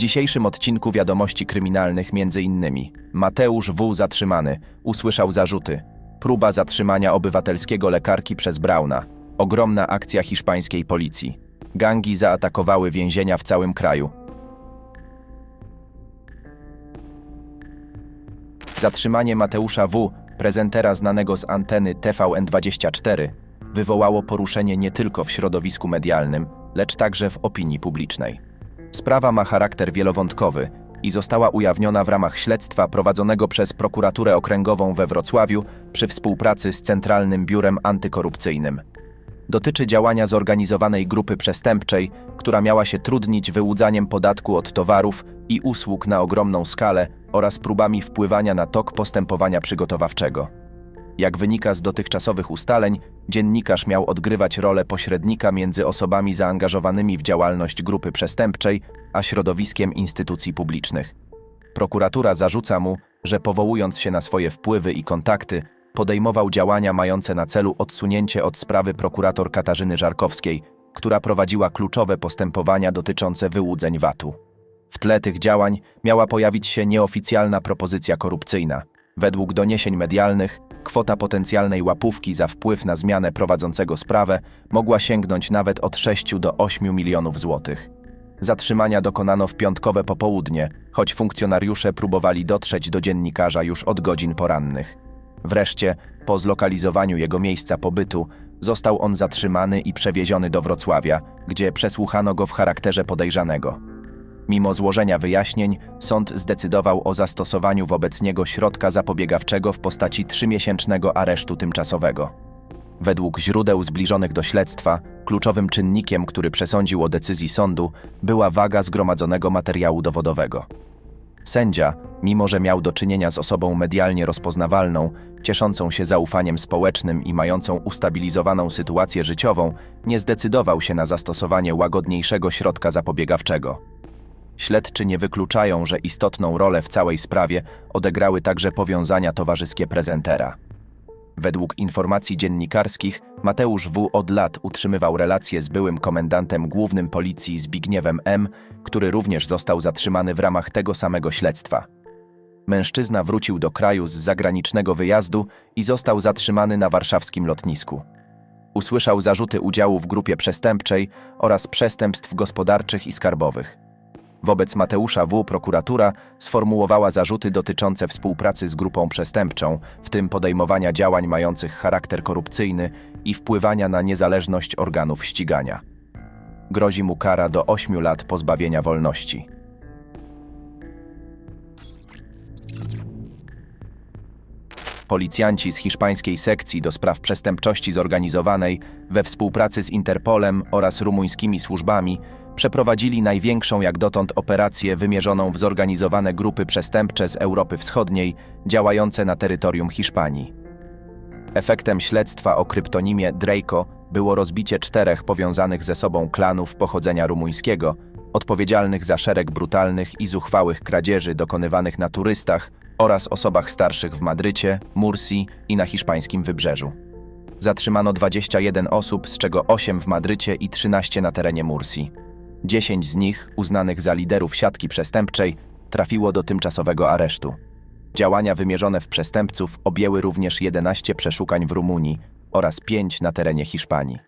dzisiejszym odcinku wiadomości kryminalnych między innymi Mateusz W. zatrzymany, usłyszał zarzuty, próba zatrzymania obywatelskiego lekarki przez Brauna, ogromna akcja hiszpańskiej policji. Gangi zaatakowały więzienia w całym kraju. Zatrzymanie Mateusza W., prezentera znanego z anteny TVN24, wywołało poruszenie nie tylko w środowisku medialnym, lecz także w opinii publicznej. Sprawa ma charakter wielowątkowy i została ujawniona w ramach śledztwa prowadzonego przez prokuraturę okręgową we Wrocławiu przy współpracy z Centralnym Biurem Antykorupcyjnym. Dotyczy działania zorganizowanej grupy przestępczej, która miała się trudnić wyłudzaniem podatku od towarów i usług na ogromną skalę oraz próbami wpływania na tok postępowania przygotowawczego. Jak wynika z dotychczasowych ustaleń, dziennikarz miał odgrywać rolę pośrednika między osobami zaangażowanymi w działalność grupy przestępczej a środowiskiem instytucji publicznych. Prokuratura zarzuca mu, że powołując się na swoje wpływy i kontakty, podejmował działania mające na celu odsunięcie od sprawy prokurator Katarzyny Żarkowskiej, która prowadziła kluczowe postępowania dotyczące wyłudzeń VAT-u. W tle tych działań miała pojawić się nieoficjalna propozycja korupcyjna. Według doniesień medialnych, kwota potencjalnej łapówki za wpływ na zmianę prowadzącego sprawę mogła sięgnąć nawet od 6 do 8 milionów złotych. Zatrzymania dokonano w piątkowe popołudnie, choć funkcjonariusze próbowali dotrzeć do dziennikarza już od godzin porannych. Wreszcie, po zlokalizowaniu jego miejsca pobytu, został on zatrzymany i przewieziony do Wrocławia, gdzie przesłuchano go w charakterze podejrzanego. Mimo złożenia wyjaśnień, sąd zdecydował o zastosowaniu wobec niego środka zapobiegawczego w postaci trzymiesięcznego aresztu tymczasowego. Według źródeł zbliżonych do śledztwa, kluczowym czynnikiem, który przesądził o decyzji sądu, była waga zgromadzonego materiału dowodowego. Sędzia, mimo że miał do czynienia z osobą medialnie rozpoznawalną, cieszącą się zaufaniem społecznym i mającą ustabilizowaną sytuację życiową, nie zdecydował się na zastosowanie łagodniejszego środka zapobiegawczego. Śledczy nie wykluczają, że istotną rolę w całej sprawie odegrały także powiązania towarzyskie prezentera. Według informacji dziennikarskich, Mateusz W. od lat utrzymywał relacje z byłym komendantem głównym policji Zbigniewem M., który również został zatrzymany w ramach tego samego śledztwa. Mężczyzna wrócił do kraju z zagranicznego wyjazdu i został zatrzymany na warszawskim lotnisku. Usłyszał zarzuty udziału w grupie przestępczej oraz przestępstw gospodarczych i skarbowych. Wobec Mateusza W. prokuratura sformułowała zarzuty dotyczące współpracy z grupą przestępczą, w tym podejmowania działań mających charakter korupcyjny i wpływania na niezależność organów ścigania. Grozi mu kara do 8 lat pozbawienia wolności. Policjanci z hiszpańskiej sekcji do spraw przestępczości zorganizowanej we współpracy z Interpolem oraz rumuńskimi służbami przeprowadzili największą jak dotąd operację wymierzoną w zorganizowane grupy przestępcze z Europy Wschodniej działające na terytorium Hiszpanii. Efektem śledztwa o kryptonimie Draco było rozbicie czterech powiązanych ze sobą klanów pochodzenia rumuńskiego, odpowiedzialnych za szereg brutalnych i zuchwałych kradzieży dokonywanych na turystach oraz osobach starszych w Madrycie, Mursji i na hiszpańskim wybrzeżu. Zatrzymano 21 osób, z czego 8 w Madrycie i 13 na terenie Mursji. 10 z nich, uznanych za liderów siatki przestępczej, trafiło do tymczasowego aresztu. Działania wymierzone w przestępców objęły również 11 przeszukań w Rumunii oraz 5 na terenie Hiszpanii.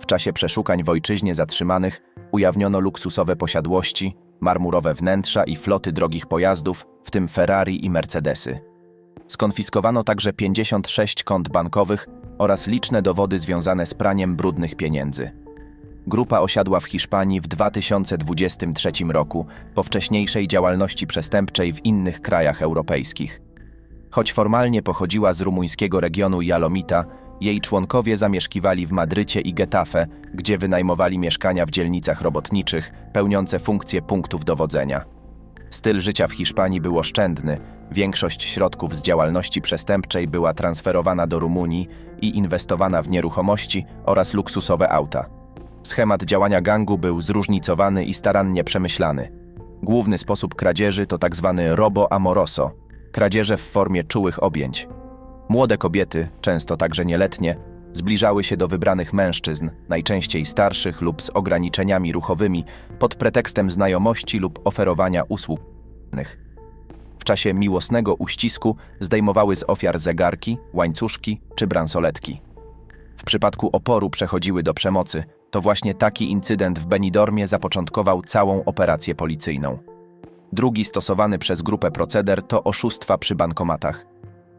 W czasie przeszukań w ojczyźnie zatrzymanych ujawniono luksusowe posiadłości, marmurowe wnętrza i floty drogich pojazdów, w tym Ferrari i Mercedesy. Skonfiskowano także 56 kont bankowych oraz liczne dowody związane z praniem brudnych pieniędzy. Grupa osiadła w Hiszpanii w 2023 roku po wcześniejszej działalności przestępczej w innych krajach europejskich. Choć formalnie pochodziła z rumuńskiego regionu Jalomita, jej członkowie zamieszkiwali w Madrycie i Getafe, gdzie wynajmowali mieszkania w dzielnicach robotniczych, pełniące funkcję punktów dowodzenia. Styl życia w Hiszpanii był oszczędny, większość środków z działalności przestępczej była transferowana do Rumunii i inwestowana w nieruchomości oraz luksusowe auta. Schemat działania gangu był zróżnicowany i starannie przemyślany. Główny sposób kradzieży to tzw. Tak robo amoroso, kradzieże w formie czułych objęć. Młode kobiety, często także nieletnie, Zbliżały się do wybranych mężczyzn, najczęściej starszych lub z ograniczeniami ruchowymi, pod pretekstem znajomości lub oferowania usług. W czasie miłosnego uścisku zdejmowały z ofiar zegarki, łańcuszki czy bransoletki. W przypadku oporu przechodziły do przemocy. To właśnie taki incydent w Benidormie zapoczątkował całą operację policyjną. Drugi stosowany przez grupę proceder to oszustwa przy bankomatach.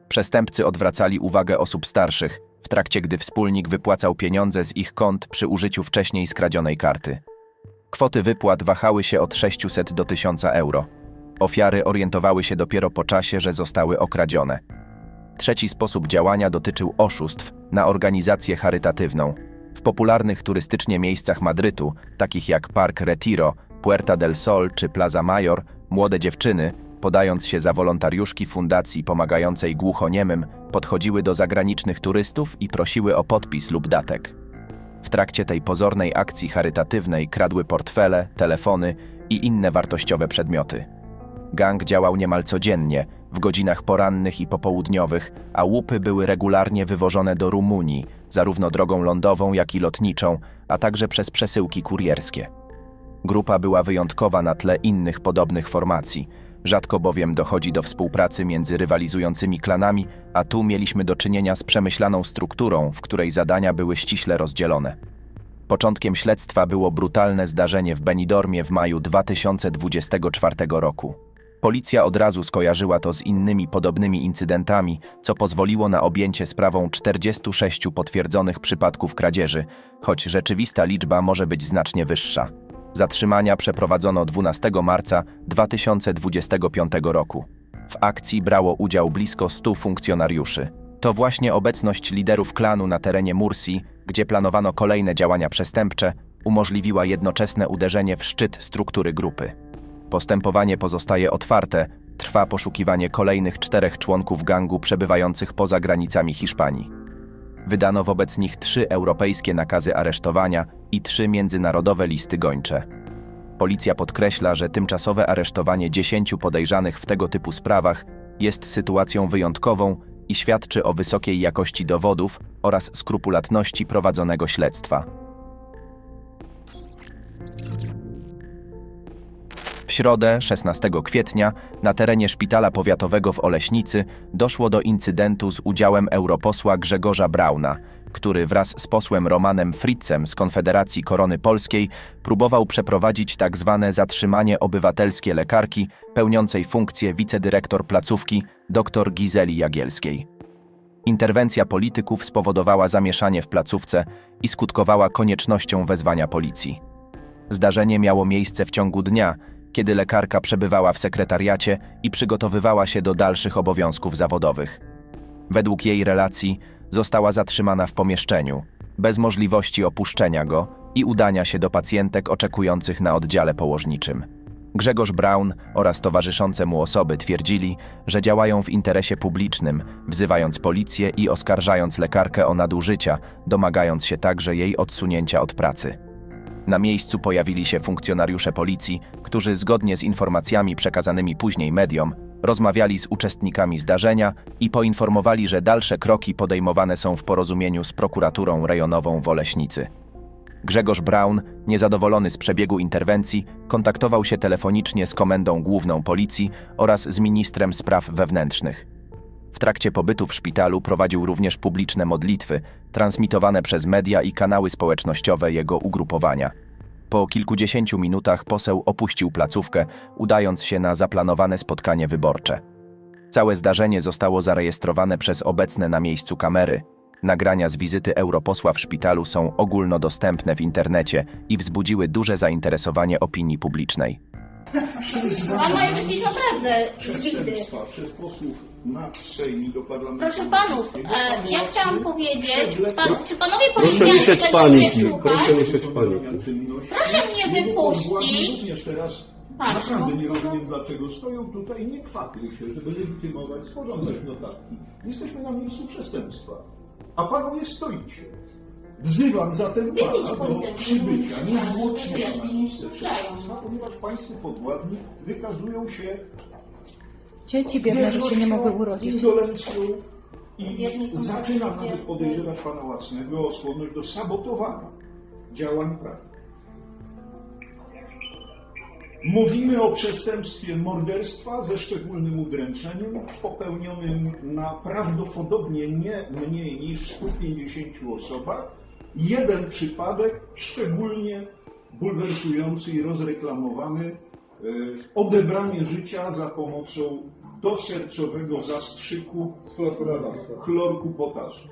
Przestępcy odwracali uwagę osób starszych, w trakcie gdy wspólnik wypłacał pieniądze z ich kont przy użyciu wcześniej skradzionej karty. Kwoty wypłat wahały się od 600 do 1000 euro. Ofiary orientowały się dopiero po czasie, że zostały okradzione. Trzeci sposób działania dotyczył oszustw na organizację charytatywną. Popularnych turystycznie miejscach Madrytu, takich jak Park Retiro, Puerta del Sol czy Plaza Mayor, młode dziewczyny, podając się za wolontariuszki fundacji pomagającej głuchoniemym, podchodziły do zagranicznych turystów i prosiły o podpis lub datek. W trakcie tej pozornej akcji charytatywnej kradły portfele, telefony i inne wartościowe przedmioty. Gang działał niemal codziennie, w godzinach porannych i popołudniowych, a łupy były regularnie wywożone do Rumunii, zarówno drogą lądową, jak i lotniczą, a także przez przesyłki kurierskie. Grupa była wyjątkowa na tle innych podobnych formacji. Rzadko bowiem dochodzi do współpracy między rywalizującymi klanami, a tu mieliśmy do czynienia z przemyślaną strukturą, w której zadania były ściśle rozdzielone. Początkiem śledztwa było brutalne zdarzenie w Benidormie w maju 2024 roku. Policja od razu skojarzyła to z innymi podobnymi incydentami, co pozwoliło na objęcie sprawą 46 potwierdzonych przypadków kradzieży, choć rzeczywista liczba może być znacznie wyższa. Zatrzymania przeprowadzono 12 marca 2025 roku. W akcji brało udział blisko 100 funkcjonariuszy. To właśnie obecność liderów klanu na terenie Mursi, gdzie planowano kolejne działania przestępcze, umożliwiła jednoczesne uderzenie w szczyt struktury grupy. Postępowanie pozostaje otwarte, trwa poszukiwanie kolejnych czterech członków gangu przebywających poza granicami Hiszpanii. Wydano wobec nich trzy europejskie nakazy aresztowania i trzy międzynarodowe listy gończe. Policja podkreśla, że tymczasowe aresztowanie dziesięciu podejrzanych w tego typu sprawach jest sytuacją wyjątkową i świadczy o wysokiej jakości dowodów oraz skrupulatności prowadzonego śledztwa. Środę, 16 kwietnia, na terenie szpitala powiatowego w Oleśnicy doszło do incydentu z udziałem europosła Grzegorza Brauna, który wraz z posłem Romanem Fritzem z Konfederacji Korony Polskiej próbował przeprowadzić tak zwane zatrzymanie obywatelskie lekarki pełniącej funkcję wicedyrektor placówki dr Gizeli Jagielskiej. Interwencja polityków spowodowała zamieszanie w placówce i skutkowała koniecznością wezwania policji. Zdarzenie miało miejsce w ciągu dnia, kiedy lekarka przebywała w sekretariacie i przygotowywała się do dalszych obowiązków zawodowych. Według jej relacji została zatrzymana w pomieszczeniu, bez możliwości opuszczenia go i udania się do pacjentek oczekujących na oddziale położniczym. Grzegorz Braun oraz towarzyszące mu osoby twierdzili, że działają w interesie publicznym, wzywając policję i oskarżając lekarkę o nadużycia, domagając się także jej odsunięcia od pracy. Na miejscu pojawili się funkcjonariusze policji, którzy zgodnie z informacjami przekazanymi później mediom rozmawiali z uczestnikami zdarzenia i poinformowali, że dalsze kroki podejmowane są w porozumieniu z prokuraturą rejonową w Oleśnicy. Grzegorz Braun, niezadowolony z przebiegu interwencji, kontaktował się telefonicznie z Komendą Główną Policji oraz z ministrem spraw wewnętrznych. W trakcie pobytu w szpitalu prowadził również publiczne modlitwy, transmitowane przez media i kanały społecznościowe jego ugrupowania. Po kilkudziesięciu minutach poseł opuścił placówkę, udając się na zaplanowane spotkanie wyborcze. Całe zdarzenie zostało zarejestrowane przez obecne na miejscu kamery. Nagrania z wizyty europosła w szpitalu są ogólnodostępne w internecie i wzbudziły duże zainteresowanie opinii publicznej. Pan ma już jakieś naprawdę widy. Przez posłów i do parlamentu. Proszę panów, e, ja chciałam powiedzieć, pan, czy panowie Proszę powiedzieli, nie paniki, nie słuchać? proszę nie sieć paniki. Proszę mnie wypuścić. Również teraz Państwo. naprawdę nie rozumiem, dlaczego stoją tutaj, nie kwapią się, żeby legitymować, sporządzać notatki. Jesteśmy na miejscu przestępstwa, a panowie stoicie. Wzywam zatem pana do przybycia, żeby niezwłocznie na nie miejsce przestępstwa, ponieważ pańscy podwładni wykazują się Dzieci biedne, że się nie mogły urodzić. indolencją I zaczynam nawet podejrzewać pana Łacnego o skłonność do sabotowania działań prawnych. Mówimy o przestępstwie morderstwa ze szczególnym udręczeniem, popełnionym na prawdopodobnie nie mniej niż 150 osobach. Jeden przypadek szczególnie bulwersujący i rozreklamowany odebranie życia za pomocą dosercowego zastrzyku chlorku potasu.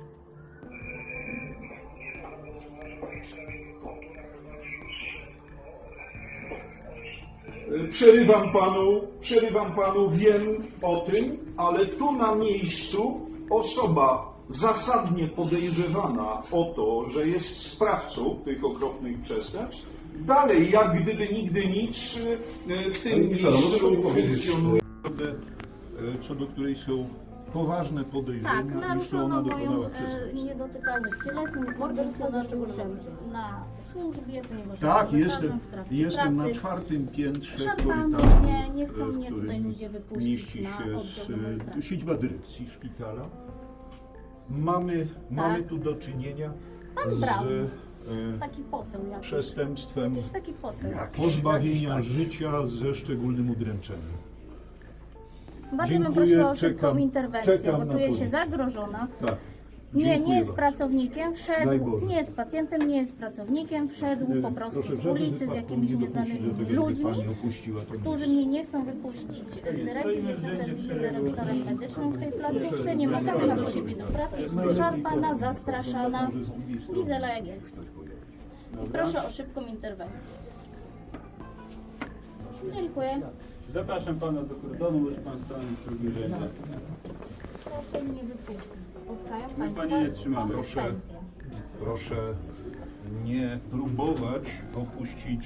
E, Przerywam panu, przerywam panu, wiem o tym, ale tu na miejscu osoba zasadnie podejrzewana o to, że jest sprawcą tych okropnych przestępstw, dalej jak gdyby nigdy nic e, w tym miejscu funkcjonuje. e, co do której są poważne podejrzenia, Tak, iż to naruszono ona moją dokonała e, przestępstw. niedotykalność cielesną, funkcjonariuszem na służbie, ponieważ Tak, jestem jestem, na czwartym piętrze w korytarzu, mnie, nie chcą e, mnie tutaj którym ludzie wypuścić mieści na się z, e, siedziba dyrekcji szpitala. Mamy, mamy tu do czynienia Pan z Braun. E, Taki poseł jak przestępstwem Jest taki poseł. pozbawienia życia ze szczególnym udręczeniem. Bardzo bym Dziękuję, prosiła o szybką czekam- interwencję, czekam bo na czuję się zagrożona. Tak. Nie, Dziękuję nie jest bardzo. pracownikiem, wszedł, nie jest pacjentem, nie jest pracownikiem, wszedł po prostu Proszę, w ulicy z wypadku jakimiś nie dopuścić nieznanymi do tego, żeby ludźmi, Pani opuściła to którzy miejsce. mnie nie chcą wypuścić z dyrekcji. Jestem też dyrektorem medycznym w tej placówce, nie mogę wyjść do siebie do pracy, jestem szarpana, zastraszana. Gizela Jagielska. I proszę o szybką interwencję. Dziękuję. Zapraszam pana do kordonu, może pan stanąć w drugim rzędzie. Proszę mnie wypuścić. Spotkają pani Państwa nie trzymamy. konsekwencje. Proszę nie próbować opuścić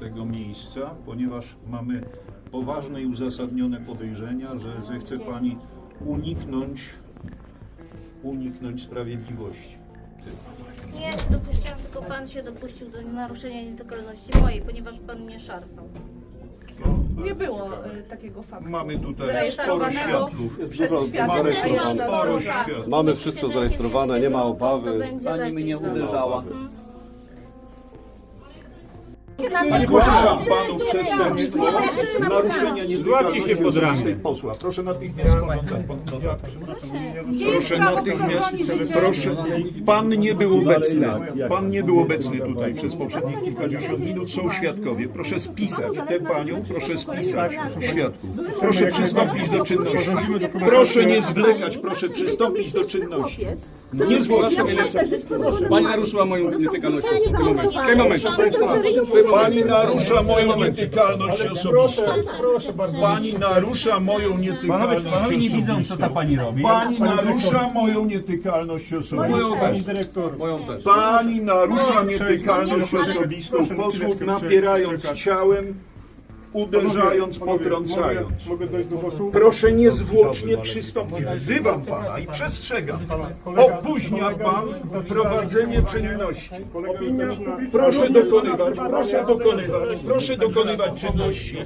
tego miejsca, ponieważ mamy poważne i uzasadnione podejrzenia, że zechce Pani uniknąć, uniknąć sprawiedliwości. Nie, ja się dopuściłam, tylko Pan się dopuścił do naruszenia nietykalności mojej, ponieważ Pan mnie szarpał. Nie było y, takiego faktu. Mamy tutaj Zarejestrowanego sporo świadków. Przez świadków, na sporo świadków. Mamy wszystko zarejestrowane, nie ma obawy. Pani mnie nie uderzała. Zgłaszam Panu przestępstwo naruszenia nietykalności osobistej posła. Proszę natychmiast sporządzać notatkę. Proszę natychmiast, proszę, Pan nie był obecny, Pan nie był obecny tutaj przez poprzednich kilkadziesiąt minut, są świadkowie. Proszę spisać tę Panią, proszę spisać świadków. Proszę przystąpić do czynności. Proszę nie zwlekać, proszę przystąpić do czynności. Nie zwłaszcza Pani naruszyła moją nietykalność. W tym momencie. W tym momencie. Pani narusza moją nietykalność osobistą. Pani narusza moją nietykalność Panowie nie widzą, co ta osobistą. pani robi. Pani narusza moją nietykalność osobistą. Pani dyrektor. Moją też. Pani narusza nietykalność osobistą posłów, napierając ciałem, uderzając, potrącając. Proszę niezwłocznie przystąpić. Wzywam Pana i przestrzegam. Opóźnia Pan prowadzenie czynności. Proszę dokonywać, proszę dokonywać, proszę dokonywać czynności.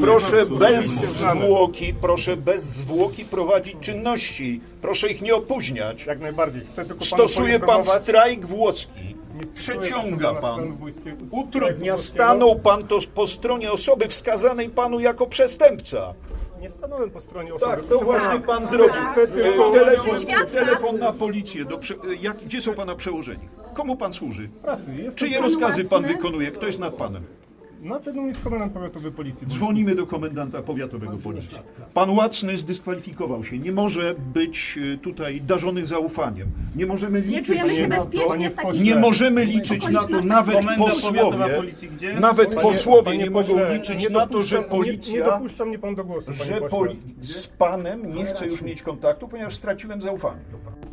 Proszę bez zwłoki, proszę bez zwłoki prowadzić czynności. Proszę ich nie opóźniać. Jak najbardziej. Stosuje pan strajk włoski. Przeciąga pan. Utrudnia, stanął pan to po stronie osoby wskazanej panu jako przestępca. Nie stanąłem po stronie osoby. Tak, to właśnie pan zrobił. E, Telefon, telefon na policję. Do prze... e, jak, gdzie są pana przełożeni? Komu pan służy? Pracy. Jestem Czyje rozkazy pan wykonuje? Kto jest nad panem? Na pewno jest komendant powiatowy policji. Dzwonimy do komendanta powiatowego policji. Pan Łacny zdyskwalifikował się. Nie może być e, tutaj darzony zaufaniem. Nie możemy liczyć czujemy się na to. bezpiecznie w Nie możemy liczyć na to, nawet Komenda powiatowa posłowie, policji gdzie? nawet posłowie nie mogą liczyć nie na to, że dopuszczam- Nie, nie policja, dopuszcza mnie pan do głosu, panie że pośle. poli... z panem nie chce już mieć kontaktu, ponieważ straciłem zaufanie.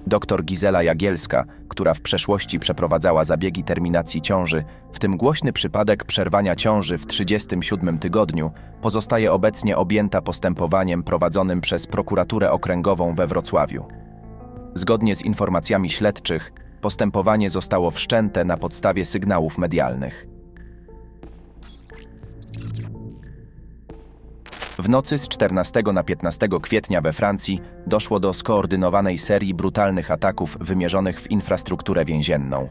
Doktor Gizela Jagielska, która w przeszłości przeprowadzała zabiegi terminacji ciąży, w tym głośny przypadek przerwania ciąży w 37 tygodniu, pozostaje obecnie objęta postępowaniem prowadzonym przez prokuraturę okręgową we Wrocławiu. Zgodnie z informacjami śledczych, postępowanie zostało wszczęte na podstawie sygnałów medialnych. W nocy z 14 na 15 kwietnia we Francji doszło do skoordynowanej serii brutalnych ataków wymierzonych w infrastrukturę więzienną.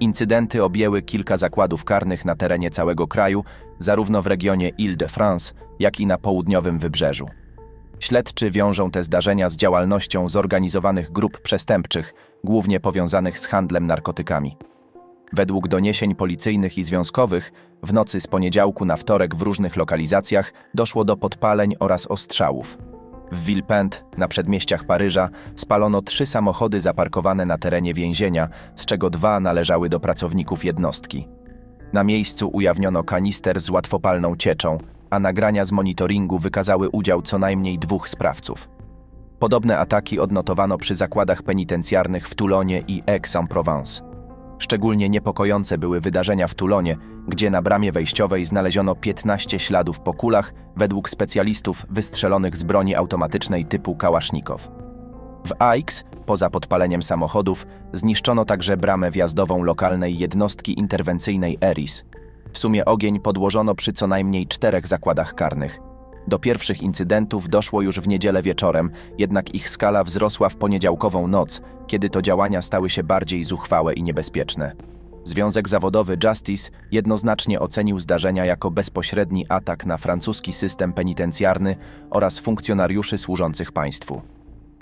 Incydenty objęły kilka zakładów karnych na terenie całego kraju, zarówno w regionie Île-de-France, jak i na południowym wybrzeżu. Śledczy wiążą te zdarzenia z działalnością zorganizowanych grup przestępczych, głównie powiązanych z handlem narkotykami. Według doniesień policyjnych i związkowych, w nocy z poniedziałku na wtorek w różnych lokalizacjach doszło do podpaleń oraz ostrzałów. W Villepinte, na przedmieściach Paryża, spalono trzy samochody zaparkowane na terenie więzienia, z czego dwa należały do pracowników jednostki. Na miejscu ujawniono kanister z łatwopalną cieczą, a nagrania z monitoringu wykazały udział co najmniej dwóch sprawców. Podobne ataki odnotowano przy zakładach penitencjarnych w Toulonie i Aix-en-Provence. Szczególnie niepokojące były wydarzenia w Toulonie, gdzie na bramie wejściowej znaleziono 15 śladów po kulach, według specjalistów wystrzelonych z broni automatycznej typu Kałasznikow. W Aix, poza podpaleniem samochodów, zniszczono także bramę wjazdową lokalnej jednostki interwencyjnej ERIS. W sumie ogień podłożono przy co najmniej czterech zakładach karnych. Do pierwszych incydentów doszło już w niedzielę wieczorem, jednak ich skala wzrosła w poniedziałkową noc, kiedy to działania stały się bardziej zuchwałe i niebezpieczne. Związek zawodowy Justice jednoznacznie ocenił zdarzenia jako bezpośredni atak na francuski system penitencjarny oraz funkcjonariuszy służących państwu.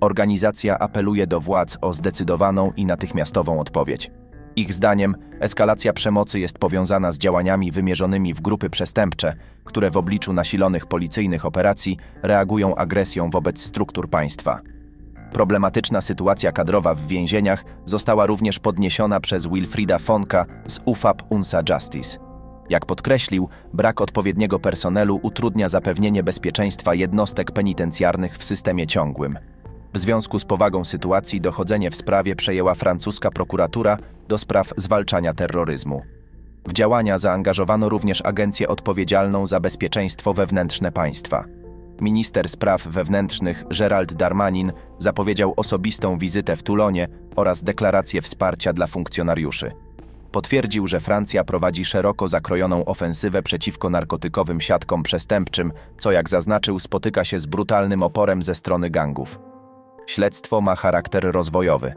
Organizacja apeluje do władz o zdecydowaną i natychmiastową odpowiedź. Ich zdaniem eskalacja przemocy jest powiązana z działaniami wymierzonymi w grupy przestępcze, które w obliczu nasilonych policyjnych operacji reagują agresją wobec struktur państwa. Problematyczna sytuacja kadrowa w więzieniach została również podniesiona przez Wilfrida Fonka z UFAP UNSA Justice. Jak podkreślił, brak odpowiedniego personelu utrudnia zapewnienie bezpieczeństwa jednostek penitencjarnych w systemie ciągłym. W związku z powagą sytuacji dochodzenie w sprawie przejęła francuska prokuratura do spraw zwalczania terroryzmu. W działania zaangażowano również agencję odpowiedzialną za bezpieczeństwo wewnętrzne państwa. Minister spraw wewnętrznych Gerald Darmanin zapowiedział osobistą wizytę w Toulonie oraz deklarację wsparcia dla funkcjonariuszy. Potwierdził, że Francja prowadzi szeroko zakrojoną ofensywę przeciwko narkotykowym siatkom przestępczym, co jak zaznaczył spotyka się z brutalnym oporem ze strony gangów. Śledztwo ma charakter rozwojowy.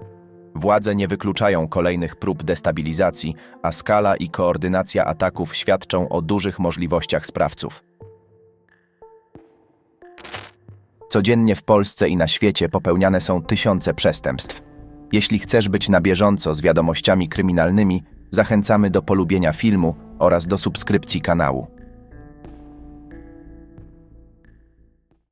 Władze nie wykluczają kolejnych prób destabilizacji, a skala i koordynacja ataków świadczą o dużych możliwościach sprawców. Codziennie w Polsce i na świecie popełniane są tysiące przestępstw. Jeśli chcesz być na bieżąco z wiadomościami kryminalnymi, zachęcamy do polubienia filmu oraz do subskrypcji kanału.